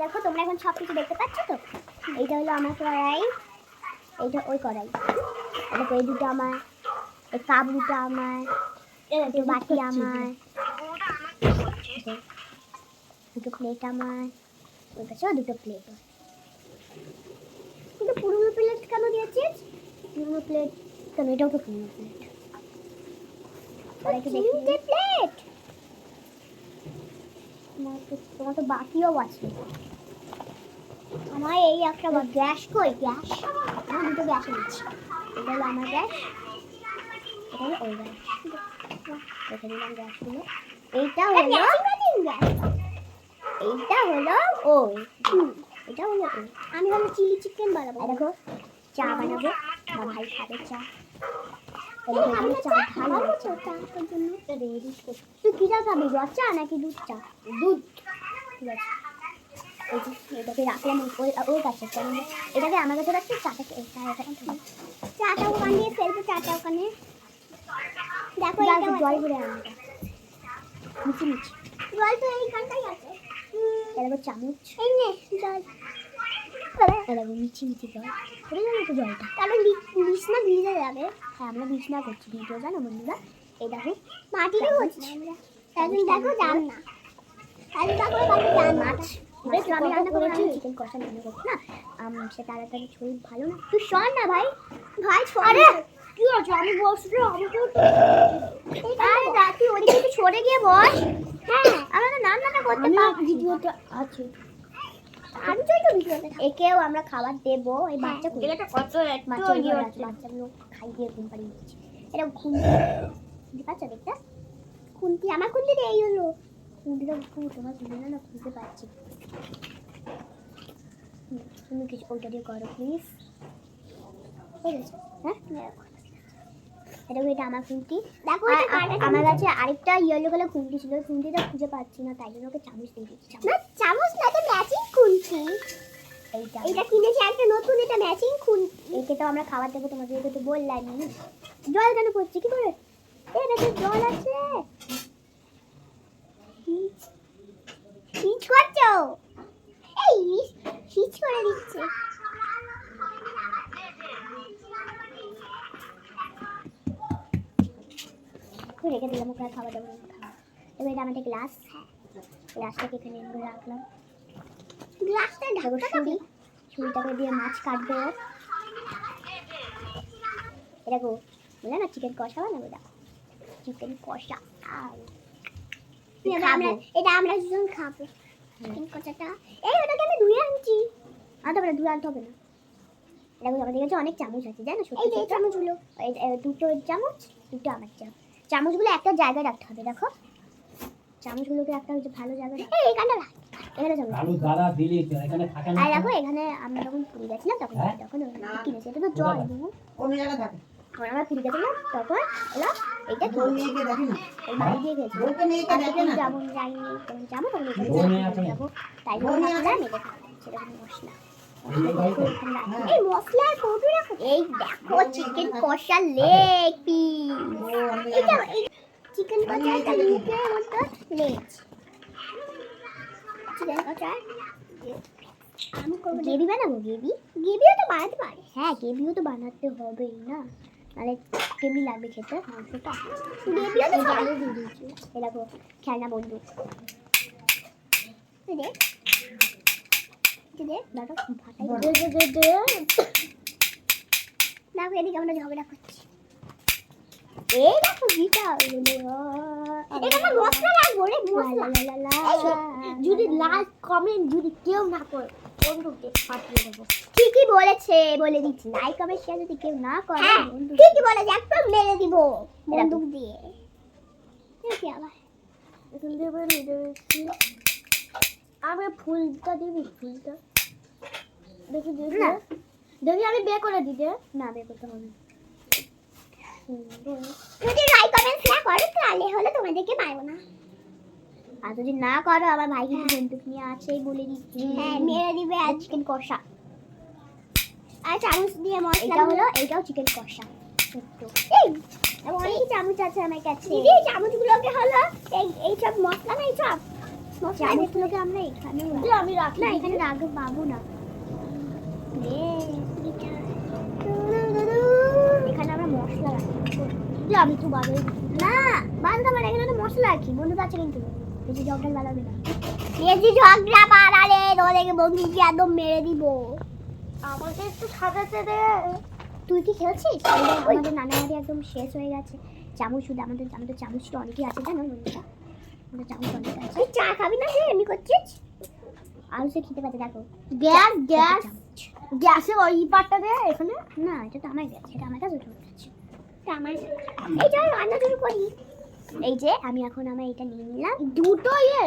দেখো তোমরা এখন সব কিছু দেখতে পাচ্ছ তো? এইটা হলো আমার কড়াই এইটা ওই কড়াই। দেখো এই দুটো আমার এই কাপ দুটো আমার বাটি আমার দুটো প্লেট আমার ওই পাশেও দুটো প্লেট কিন্তু পুরনো প্লেট কেন দিয়েছিস? পুরনো প্লেট কেন? এটাও তো পুরনো প্লেট প্লেট তোমার তো বাকিও আছে। আমার এই একটা গ্যাস কই? গ্যাস? আমার দুটো গ্যাস নিচ্ছি এটা হলো আমার গ্যাস। এটা হলো ওই গ্যাস। রেখে দিলাম গ্যাসগুলো। এইটা হলো এইটা হলো ওই এটা হলো ওই আমি হলো চিলি চিকেন বানাবো। দেখো চা বানাবো। আমার ভাই খাবে চা। এখানে চা ঢাল চা চার জন্য। রেডি তুই কি চা খাবি? রস চা নাকি দুধ চা? দুধ। ঠিক আছে। যে এটাকে রাখলাম ওই ওই কাছে এটাকে আমার কাছে রাখছি চাটাকে। চাটা ওখানে ফেলব চাটা ওখানে। দেখো এটা জল ভরে আনবে। মিচি মিচি জল তো এইখানটাই আছে। এটা দেখো চামচ। এই নে জল। এটা মিচি মিচি জল। পড়ে যাবে তো জলটা। কারণ বিছনা ভিজে যাবে। হ্যাঁ আমরা বিছনা করছি ভিডিও জানো বন্ধুরা? এই দেখো মাটিরও হচ্ছে। এখন দেখো জান না তাহলে তারপরে জান মাছ আমি রান্না করেছি। চিকেন কষা রান্না করছি না সে তাড়াতাড়ি শরীর ভালো না। তুই শোন না ভাই। ভাই আরে কি হচ্ছে আমি বসছি আমাকে আরে রাতি ওদিকে একটু সরে গিয়ে বস। হ্যাঁ। আমরা তো রান্নাটা করতে পারছি ভিডিওটা আছে। আমি তো একটু ভিডিওতে একেও আমরা খাবার দেবো। এই বাচ্চা এটা কত বাচ্চা বাচ্চাগুলো খাই দিয়ে ঘুম পাড়িয়ে দিচ্ছি। এটা খুন্তি বুঝতে পারছ? দেখতে? খুন্তি আমার খুন্তি এই হলো খুব তোমার খুঁজে না না খুঁজতে পারছি তুমি কিছু ওইটা দিয়ে করো প্লিজ হয়ে হ্যাঁ এটা এটা আমার খুন্তি দেখো আমার কাছে আরেকটা ইয়েলো কালার খুন্তি ছিল খুন্তিটা খুঁজে পাচ্ছি না তাই জন্য ওকে চামচ দিয়ে দিচ্ছি না চামচ না এটা ম্যাচিং খুন্তি এইটা এটা কিনেছি একটা নতুন এটা ম্যাচিং খুন্তি একে তো আমরা খাবার দেবো তোমাদেরকে তো বললাম জল কেন পড়ছে কি করে এ দেখো জল আছে হিচ করছ এই হিচ করে দিচ্ছে। রেখে দিলাম ওখানে খাবার দাবার খাওয়া এবার এটা আমাদের গ্লাস গ্লাসটাকে এখানে রাখলাম? গ্লাসটা ঢাকা ছুরি ছুরিটাকে দিয়ে মাছ কাটবো। এটা গো বলে না চিকেন কষা বানাবো দেখো চিকেন কষা। আউ। খাব। এটা আমরা দুজন খাব। এই ওটাকে আমি ধুয়ে আনছি। আনতে হবে ধুয়ে আনতে হবে না। দেখো আমাদের কাছে অনেক চামচ আছে জানো ছোট ছোট চামচগুলো। দুটো চামচ দুটো আমার চামচ। চামচগুলো একটা জায়গায় রাখতে হবে দেখো। চামচগুলোকে একটা হচ্ছে ভালো জায়গায় এই এখানে রাখ। এখানে চামচ। আলু দাদা দিলি এখানে থাকে না। আর দেখো এখানে আমরা যখন পুরী গেছিলাম তখন হ্যাঁ? তখন ওখানে কিনেছি এটা তো জল অন্য জায়গায় থাকে। যখন আমরা পুরী গেছিলাম তখন হলো এইটা বউ কিনেছি মেয়েকে দেখে বাড়ি দিয়ে গেছি। বউকে মেয়েকে দেখে না? যেমন যাইনি তখন যাব তখন এখানে বউ নিয়ে আসো না। যাব। তাই জন্য নিয়ে ভাবলাম এটা খাব মশলা। এই ভাই তো। এই মশলার কৌটো রাখো এই দেখো চিকেন কষা লেগ পিস এটা চিকেন কষা একটা মুখের মতো লেজ চিকেন কষা গ্রেভি বানাবো গ্রেভি? গ্রেভিও তো বানাতে পারে। হ্যাঁ গ্রেভিও তো বানাতে হবেই না। নাহলে কেমনি লাগবে খেতে? মাংসটা? আলু দিয়ে দিয়েছি। দেখো খেলনা দেখ। এদিকে আমরা ঝগড়া করছি। এই দেখো গিটা এটা আমার মশলা লাগবো রে মশলা। যদি লাস্ট কমেন্ট যদি কেউ না করে বন্ধুকে পাঠিয়ে দেবো। ঠিকই বলেছে বলে দিচ্ছি। লাইক কমেন্ট শেয়ার যদি কেউ না করে বন্ধু ঠিকই বলেছে একদম মেরে দিব বন্দুক দিয়ে। আবার। এখন আমি ফুলটা দিবি ফুলটা। দেখি দেখি। দেখি আমি বের করে দিতে না বের করতে হবে না। যদি লাইক কমেন্ট শেয়ার করো তাহলে হলে তোমাদেরকে পারব না। আর যদি না করো আমার ভাই কিন্তু বন্দুক নিয়ে আছেই বলে দিচ্ছি। হ্যাঁ মেরে দিবে আর চিকেন কষা। আর চামচ দিয়ে মশলা এটা হলো এইটাও চিকেন কষা। এই অনেক চামচ আছে আমার কাছে। দিদি চামচগুলোকে হলো এই এই সব মশলা না এই সব? চামচগুলোকে আমরা এখানে আমি রাখি। না এখানে রাখব পাবো না। এখানে আমরা মশলা রাখি। আমি তো বাড়ি না বান্ধব এখানে তো মশলা রাখি। বন্ধু আছে কিন্তু। বেশি ঝগড়া বাড়ালে তোদেরকে বন্ধুকে একদম মেরে দিব। আমাকে একটু সাজাতে দে। তুই কি খেলছিস? আমাদের নানাবাড়ি একদম শেষ হয়ে গেছে। চামচ শুধু আমাদের আমাদের চামচটা অনেকই আছে জানো বন্ধুরা? আমাদের চামচ অনেক আছে। চা খাবি না যে এমনি করছিস? আলু সে খেতে পাচ্ছে দেখো। Gas gas. গ্যাসে ওই পাটটা দে এখানে। না এটা তো আমার গ্যাস এটা আমার কাছে উঠে এটা আমার এই যে রান্না শুরু করি। এই যে আমি এখন আমার এটা নিয়ে নিলাম। দুটো ইয়ে।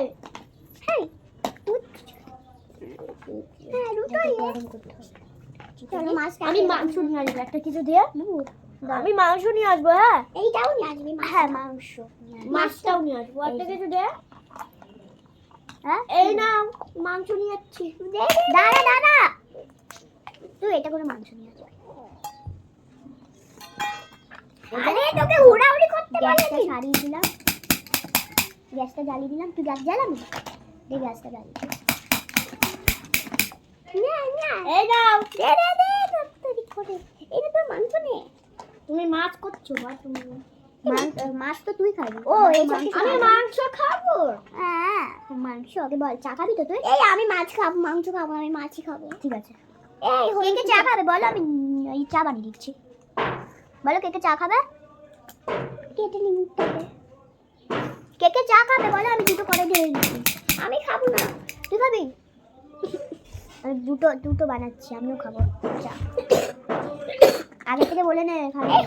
হ্যাঁ। হ্যাঁ দুটো মাছ আমি মাংস নিয়ে আসব। একটা কিছু দিয়ে। আমি মাংস নিয়ে আসব হ্যাঁ? এইটাও নিয়ে আসবি মাংস। মাছটাও নিয়ে আসব। একটা কিছু দে। এই নাও মাংস নিয়ে যাচ্ছি। দাদা দাদা তুই এটা করে মাংস নিয়ে আসবি আরে তোকে গ্যাসটা সারিয়ে দিলাম। গ্যাসটা জ্বালিয়ে দিলাম। তুই গ্যাস জ্বালাবি? দে গ্যাসটা জ্বালিয়ে এই নাও। দে দে দে তাড়াতাড়ি করে এটা তোর মাংস নে। তুমি মাছ করছ বা তুমি মাছ তো তুই খাবি। ও আমি খাব। মাংস খাব। হ্যাঁ। মাংস বল চা খাবি তো তুই? এই আমি মাছ খাব মাংস খাব আমি মাছই খাব। ঠিক আছে। এই চা খাবে বলো আমি চা বানিয়ে দিচ্ছি। বলো কে কে চা খাবে? কেটে নিন তবে কে কে চা খাবে বলো, আমি দুটো করে দিয়ে দিচ্ছি। আমি খাব না। তুই খাবি? আমি দুটো দুটো বানাচ্ছি, আমিও খাব। চা আগে থেকে বলে নে খাবি এই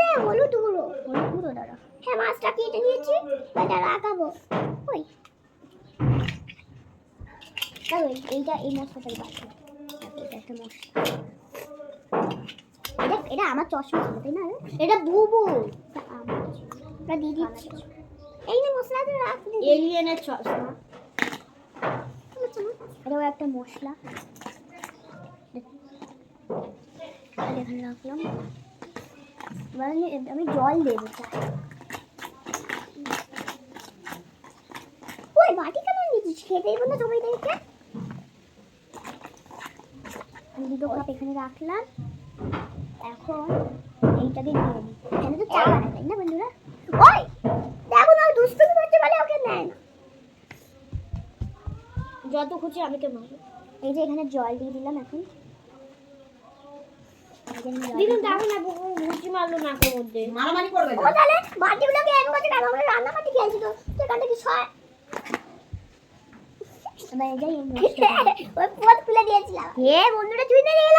দে হলুদগুলো হলুদগুলো দাঁড়া হ্যাঁ মাছটা কেটে নিয়েছি রাখাবো। ওই। তাই ওই এইটা এই মশলাটাই বাকি এটা একটা মশলা। এটা এটা আমার চশমা ছিল, তাই না? এটা বুবু। আমার ওটা দিয়ে দিচ্ছি। এই না মশলাটা রাখ দিদি। এলিয়েনের চশমা। এটাও একটা মশলা। এখানে রাখলাম। এবার আমি জল দেবো ওই বাটি কেন নিচ্ছিস খেতে দেবো না সবাই দেখে আমি দুটো কাপ এখানে রাখলাম। এখন এইটাকে দিয়ে দিই এখানে তো চা বানায় তাই না বন্ধুরা? ওই দেখো না দুষ্টুমি করতে পারে ওকে নেয় না। যত খুশি আমি মারো এই যে এখানে জল দিয়ে দিলাম এখন। দিদিন। দেখো না বুবু ঘুষি মারলো নাকের মধ্যে মারামারি করবে ও তাহলে বাটিগুলোকে এমন করছে কেন? আমরা রান্না বাটি খেয়েছি তো সেখানটা কি ছয় এবার এই যে এই মশলাটা দিই। ওই পথ খুলে দিয়েছিলাম। হে বন্ধুরা চুই নিয়ে গেল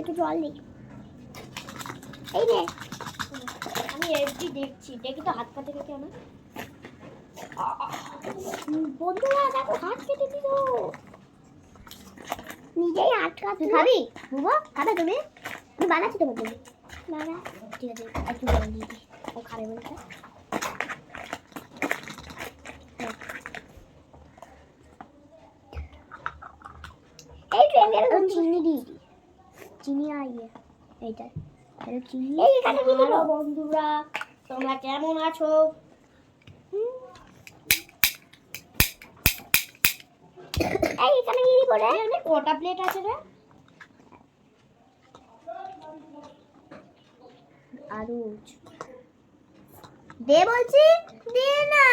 একটু জল দিই। এই নে। আমি এফডি দেখছি। দেখি তো হাত কেটে আমার বন্ধুরা দেখো হাত কেটে দিল। নিজেই হাত কাট তুই খাবি? বুবো খাবে তুমি? আমি বানাচ্ছি তো বন্ধু বানা ঠিক আছে একটু জল দিয়ে দিই। ও খাবে বলছে। এই ট্রেনের চিনি দিয়ে দিই। চিনি আর ইয়ে এইটা। এটা চিনি এই এখানে দিয়ে হ্যালো বন্ধুরা। তোমরা কেমন আছো? এই এখানে দিয়ে দিবো রে। এখানে কটা প্লেট আছে রে? আরও দে বলছি দে না।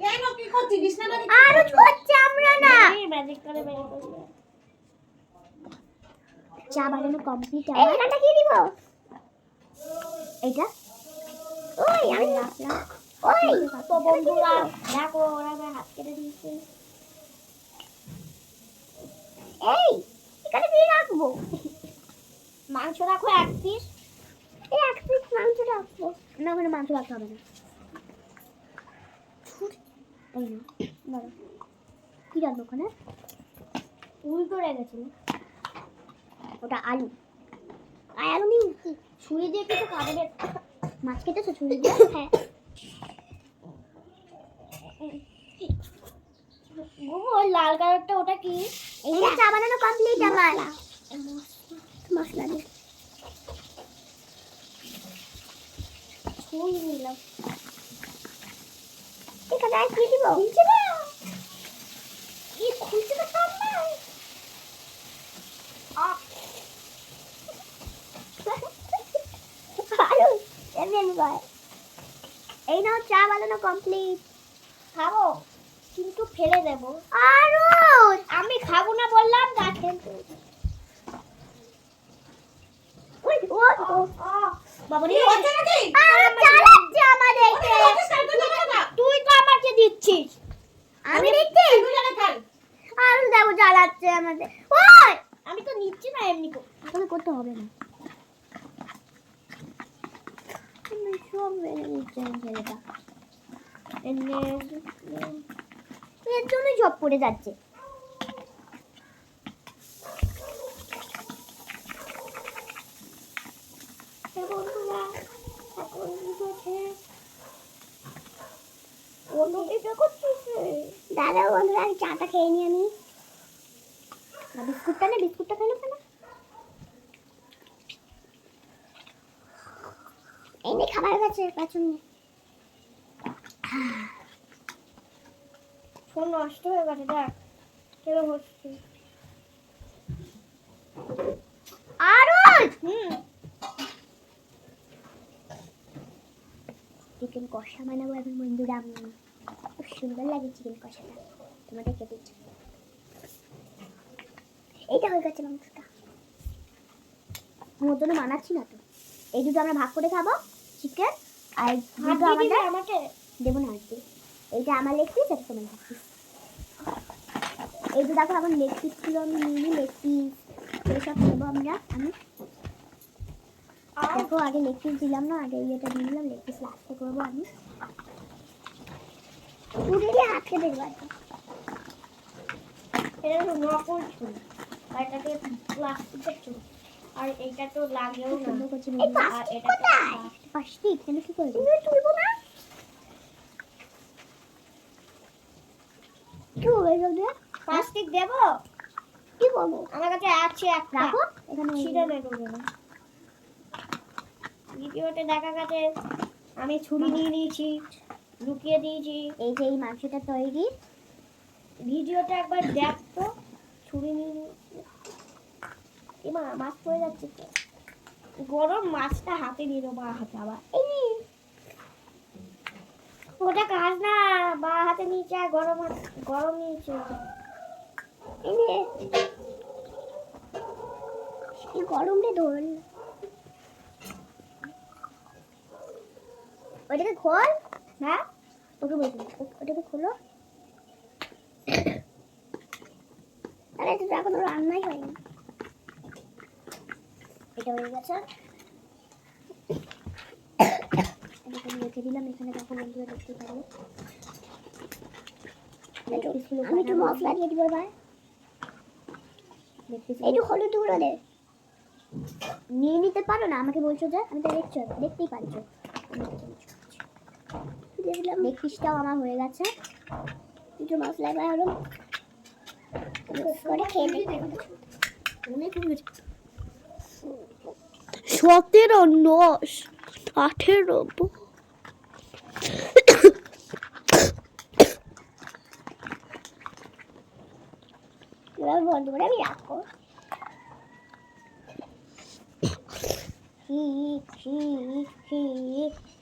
কেন কি করছিস? বিছানা আরও করছে আমরা না। ম্যাজিক করে ম্যাজিক করে চা বানানো কমপ্লিট এই এখানটা কি দিব এইটা? ওই আমি ওই তো বন্ধুরা দেখো ওরা আমার হাত কেটে দিয়েছে। এই এখানে দিয়ে রাখব। মাংস রাখো এক পিস এই এক পিস মাংস রাখব। না ওখানে মাংস রাখতে হবে না। এই না কি রাখব ওখানে? উল্টো রেখেছিল ওটা আলু। আর আলু নেই ছুরি দিয়ে কিছু কাটবে। মাছ কেটেছো ছুরি দিয়ে? হ্যাঁ। ওই লাল কালারটা ওটা কি? এই চা বানানো কমপ্লিট আমার। মশলা দিয়ে। ছুরি নিলাম। এখানে আর কি দিব খুলছে না আলু এই নাও চা বানানো কমপ্লিট খাব কিন্তু ফেলে দেবো। আরও আমি খাব না বললাম ও বাবা কি হচ্ছে নাকি? আর চালাচ্ছে আমাদেরকে ওকে সাইকেল চালাতে না। তুই তো আমাকে দিচ্ছিস আমি দিচ্ছি সাইকেল চালাতে খাই। আর দেখো চালাচ্ছে আমাদের ওই আমি তো নিচ্ছি না এমনি করে। তোকে করতে হবে না তুমি সব মেনে নিচ্ছে ছেলেটা এমনি এর জন্যই সব পড়ে যাচ্ছে এ বন্ধুরা এখন বুঝেছে কিছু করছিস দাদা বন্ধুরা আমি চাটা খেয়ে নি আমি। বিস্কুটটা না বিস্কুটটা নেবে না? এই নে খাবার গেছে ফোন নষ্ট হয়ে গেছে দেখ কেন হচ্ছে? আরও হুম। চিকেন কষা বানাবো এখন বন্ধুরা আমি। সুন্দর লাগে চিকেন কষাটা। তোমাদের খেতে ইচ্ছে এইটা হয়ে গেছে মাংসটা। ওর জন্য বানাচ্ছি না তো। এই দুটো আমরা ভাগ করে খাব চিকেন আর দুটো আমাদের আমাকে? দেবো না আজকে এইটা আমার লেগ পিস এটা তোমার লেগ পিস এই যে দেখো এখন লেগ পিসগুলো আমি নিয়ে নিই লেগ পিস এইসব নেব আমরা আমি। দেখো আগে লেগ পিস দিলাম না আগে ইয়েটা দিয়ে দিলাম লেগ পিস লাস্টে করব আমি। পুড়ে দিয়ে হাত কেটে দেবো কি। এটা তো নকল ছুরি আর এটাকে প্লাস্টিকের ছুরি আর এইটা তো লাগেও না। আর এটা প্লাস্টিক কেন কি করবি তুমি তুলবো না? কি হবে এসব দিয়ে? প্লাস্টিক দেবো? কি করব আমার কাছে আছে একটা। রাখো এখানে ছিঁড়ে নেব না। ভিডিওতে দেখা গেছে আমি ছুরি নিয়ে নিয়েছি। লুকিয়ে দিয়েছি এই যে এই মাংসটা তৈরি। ভিডিওটা একবার দেখ। তো ছুরি নিয়ে এবার মাছ পড়ে যাচ্ছে তো। গরম মাছটা হাতে নেব বা হাতে আবার। এই ওটা কাজ না, বা হাতে নিচে গরম গরম নিয়েছে গরম রে ওটাকে খোল। হ্যাঁ? ওকে বলছি ওটাকে খোলো। তাহলে তো এখন রান্নাই হয়নি। এটা হয়ে গেছে। রেখে দিলাম এখানে বন্ধুরা দেখতে পারবে। আমি একটু মশলা দিয়ে দিব এবার। একটু হলুদ গুঁড়ো দে। নিয়ে নিতে পারো না? আমাকে বলছো যে আমি তো দেখছ দেখতেই পারছ আমার হয়ে গেছে। একটু মশলা এবার হলো করে খেয়ে সতেরো নশ আঠেরো এবার বন্ধ করে আমি রাখব।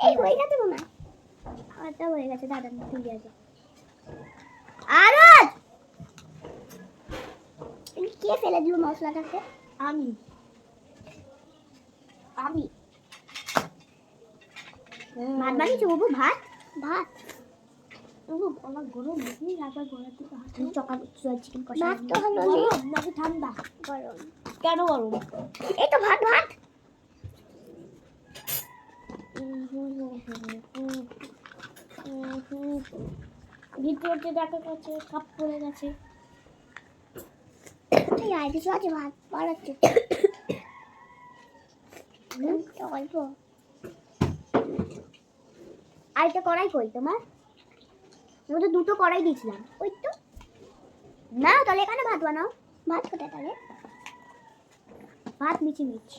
এই হয়ে গেছে হয়। আটা হয়ে গেছে দাদা ঠিক আছে। আরও কে ফেলে দিল মশলাটাকে? আমি। আমি। ভাত বানিয়েছো বাবু? ভাত? ভাত। আমার গরম বেশি রাখা গলার দিকে হাত চকা চিকেন কষা ভাত তো হলো গরম নাকি ঠান্ডা? গরম। কেন গরম? এই তো ভাত ভাত। ভিডিওতে দেখা গেছে কাপ পড়ে গেছে। আছে? ভাত কড়াই তোমার। তো দুটো কড়াই দিয়েছিলাম। ওই তো। না, তাহলে এখানে ভাত বানাও। ভাত কোথায় তাহলে? ভাত মিচি মিচ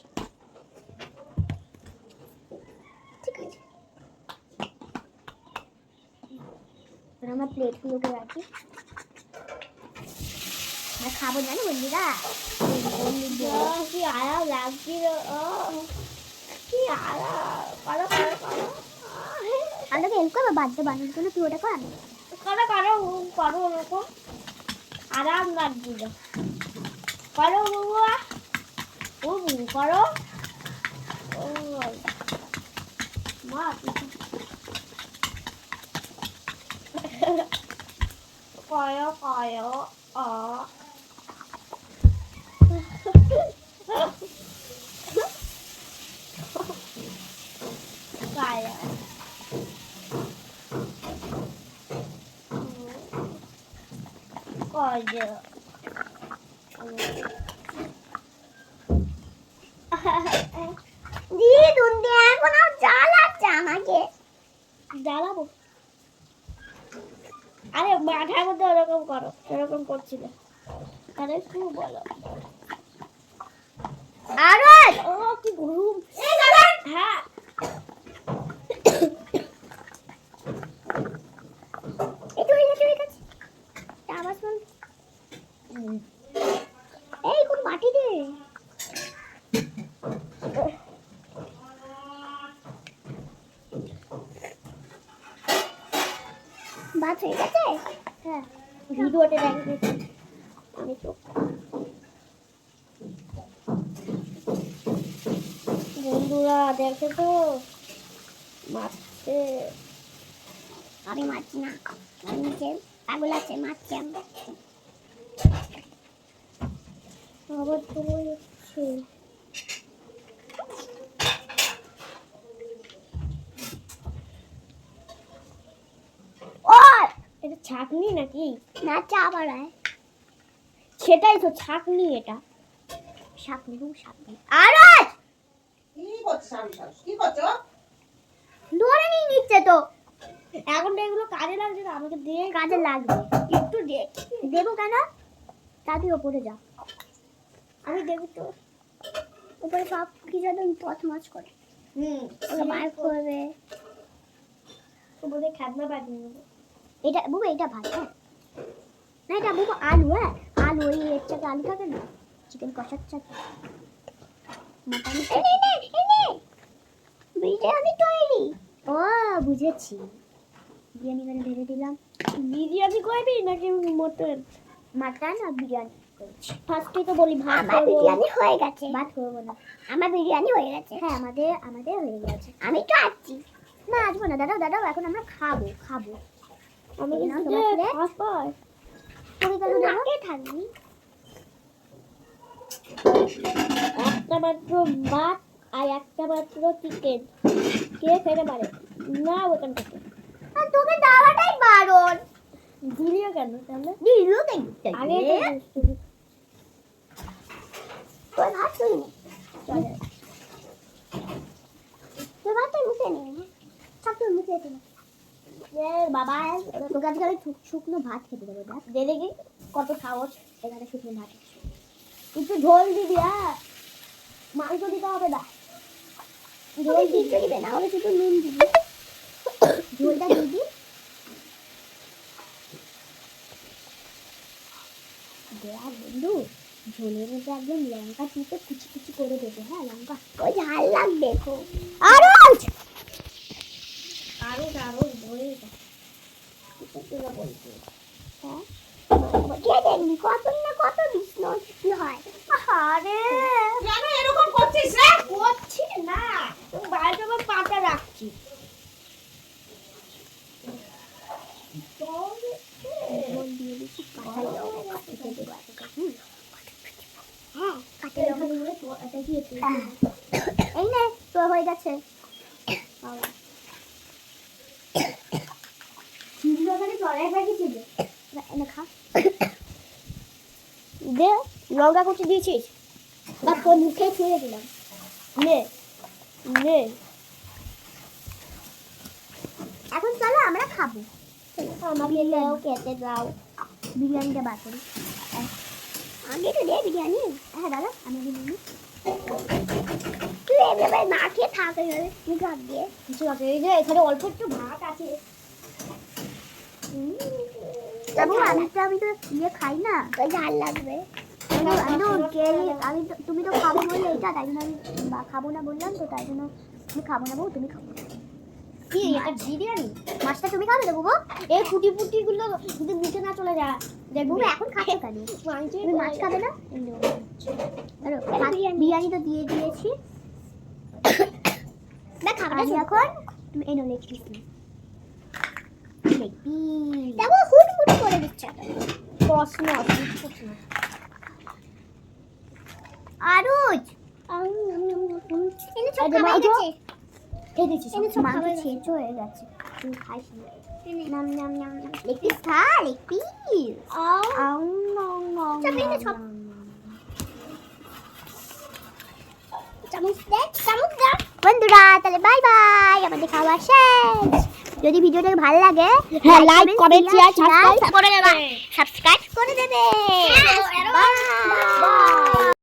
এবার আমার প্লেটগুলোকে রাখি আমরা খাব জানো বন্ধুরা? কি আরাম লাগছিল কি আরাম করো করো করো আমাকে হেল্প করব বার্থডে বানানোর তুই ওটা কর। করো করো করো ওরকম। আরাম লাগছিল। করো বাবুয়া ও করো ও মা করো করো অ করো করো দিদি দুধ এখন আর জ্বালাচ্ছে আমাকে জ্বালাবো আরে মাথার মধ্যে ওরকম করো এরকম করছিলে। আরে কি বলো। আরে! ও কি গরম হ্যাঁ একটু হয়ে গেছে হয়ে গেছে আবার শোন এই কোন মাটি দে ভাত হয়ে গেছে? হ্যাঁ ভিডিওতে দেখেছি আমি তো বন্ধুরা, দেখে তো মারছে আমি মারছি না। আমি নিচে পাগল আছে, মারছি আমি। আবার চলে যাচ্ছে ও এটা ছাকনি নাকি? না চা বাড়ায় সেটাই তো ছাকনি এটা। শাকনি দু শাকনি আরও কি সব? কি করছ? ধরে নিয়ে নিচ্ছে তো। এখন তো এগুলো কাজে লাগছে না আমাকে দিয়ে কাজে লাগবে। একটু দে। দেবো কেন? তা তুই ওপরে যা আমি দেখি তো। উপরে সব কিছু একদম পথ মাছ করে। হুম। বার করবে। তো বোধহয় খাদনা বাজিয়ে নেব এটা বুবু এটা ভাত হ্যাঁ। না এটা বুবু আলু হ্যাঁ। আলু ওই এর চাকে আলু থাকে না? চিকেন কষার চাকে। বিরিয়ানি তৈরি। ও বুঝেছি। বিরিয়ানি করে ঢেলে দিলাম। বিরিয়ানি করবি নাকি মটন? মাটন আর বিরিয়ানি ফার্স্টে তো বলি ভাত আমার বিরিয়ানি হয়ে গেছে। ভাত করব না। আমার বিরিয়ানি হয়ে গেছে। হ্যাঁ আমাদের আমাদের হয়ে গেছে। আমি তো আসছি না আসব না। দাদা দাদা এখন আমরা খাব খাব। আমি কিন্তু নাকে থাকবি একটা মাত্র ভাত আর একটা মাত্র চিকেন কে পারে? না ওখান থেকে। আর তোকে দাওয়াটাই বারণ। দিলিও কেন তাহলে? দিল কেন? আগে। তোর ভাত তুই নে। চলে। তোর ভাত তুই মুখে নে? সব তোর মুখে বাবা তোকে শুকনো ভাত খেতে দেখ। দে দেখি কত সাহস এখানে শুকনো ভাত। একটু ঝোল দিবি হ্যাঁ মাংস দিতে হবে ঝোল দিতে দিবে না হলে শুধু নুন দিবি। ঝোলটা দিবি। দেয়া বন্ধু, ঝোলের মধ্যে একদম লঙ্কা চিপে কুচি কুচি করে দেবে হ্যাঁ লঙ্কা? ওই ঝাল লাগবে খুব। হ্যাঁ কে দেখবি কত না কত বিষ্ণু হয় আরে কেন এরকম করছিস রে করছি না বাইরে আমার পাটা রাখছি মন দিয়ে দিচ্ছি কাঁচা লঙ্কা কেটে দেবো এতটা। হুম। হ্যাঁ কাঁচা লঙ্কা এই নে তো হয়ে গেছে বাবা ছিল ওখানে চড়াই পাখি ছিল এবার এনে খা দে কুচি দিয়েছিস বা মুখে ছুঁয়ে দিলাম? নে নে। এখন চলো আমরা খাব। আমাকে দাও খেতে দাও। বিরিয়ানিটা বার করি আগে তো দে বিরিয়ানি। হ্যাঁ দাদা আমি বিরিয়ানি। তুই এভাবে না খেয়ে থাক তুই ভাগ দিয়ে। কিছু আছে এই যে এখানে অল্প একটু ভাত আছে। বাবু আমি তো আমি তো ইয়ে খাই না ঝাল লাগবে। আমি তুমি তো খাব বললে এটা তাই জন্য আমি খাব না বললাম তো তাই জন্য আমি খাব না বউ তুমি খাব। কি এটা বিরিয়ানি? মাছটা তুমি খাবে তো বুবু? এই ফুটি ফুটি গুলো যদি নিচে না চলে যা দেখব বুবু এখন খাচ্ছো কেন? তুমি মাছ খাবে না? বিরিয়ানি। তো দিয়ে দিয়েছি। দেখ এখন তুমি এনো লেগ পিস লেগ পিস। দেখো হুট হুট করে দিচ্ছে। আরুজ। হয়ে বন্ধুরা তাহলে বাই বাই আমাদের খাওয়া শেষ। যদি ভিডিওটা ভালো লাগে হ্যাঁ, করে দেবে। সাবস্ক্রাইব করে দেবে।